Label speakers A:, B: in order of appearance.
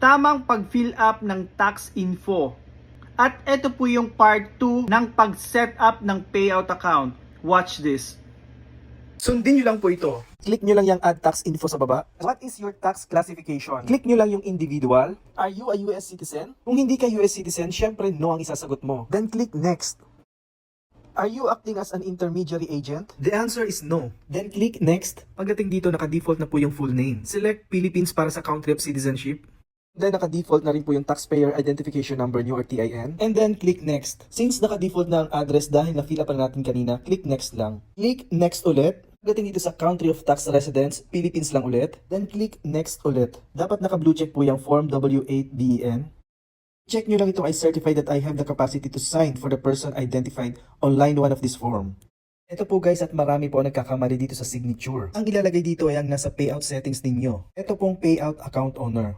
A: tamang pag-fill up ng tax info. At ito po yung part 2 ng pag-set up ng payout account. Watch this.
B: Sundin nyo lang po ito. Click nyo lang yung add tax info sa baba. What is your tax classification? Click nyo lang yung individual. Are you a US citizen? Kung hindi ka US citizen, syempre no ang isasagot mo. Then click next. Are you acting as an intermediary agent? The answer is no. Then click next. Pagdating dito, naka-default na po yung full name. Select Philippines para sa country of citizenship. Then naka-default na rin po yung taxpayer identification number nyo or TIN. And then click next. Since naka-default na ang address dahil na-fill up na natin kanina, click next lang. Click next ulit. Pagdating dito sa country of tax residence, Philippines lang ulit. Then click next ulit. Dapat naka-blue check po yung form W8DEN. Check nyo lang ito ay certified that I have the capacity to sign for the person identified on line 1 of this form. Ito po guys at marami po ang nagkakamali dito sa signature. Ang ilalagay dito ay ang nasa payout settings ninyo. Ito pong payout account owner.